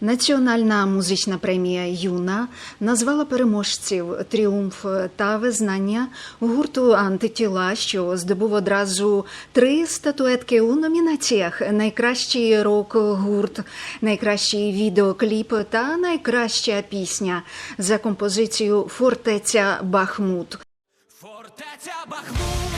Національна музична премія Юна назвала переможців тріумф та визнання гурту антитіла, що здобув одразу три статуетки у номінаціях: найкращий рок-гурт, найкращий відеокліп та найкраща пісня за композицію Фортеця Бахмут. Фортеця Бахмут,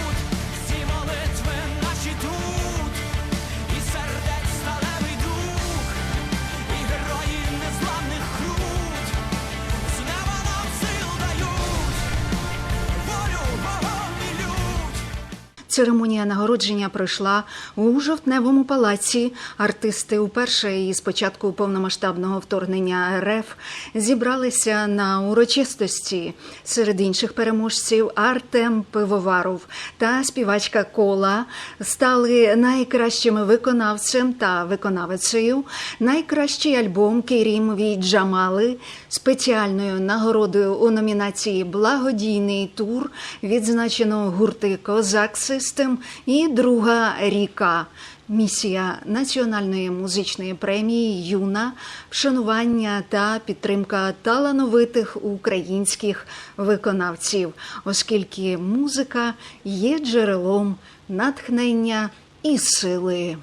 Церемонія нагородження пройшла у жовтневому палаці. Артисти уперше із початку повномасштабного вторгнення РФ зібралися на урочистості. Серед інших переможців Артем Пивоваров та співачка Кола стали найкращими виконавцем та виконавицею. Найкращий альбом Керімові Джамали спеціальною нагородою у номінації Благодійний тур відзначено гурти Козак Систем і Друга ріка. Місія національної музичної премії Юна вшанування та підтримка талановитих українських виконавців, оскільки музика є джерелом натхнення і сили.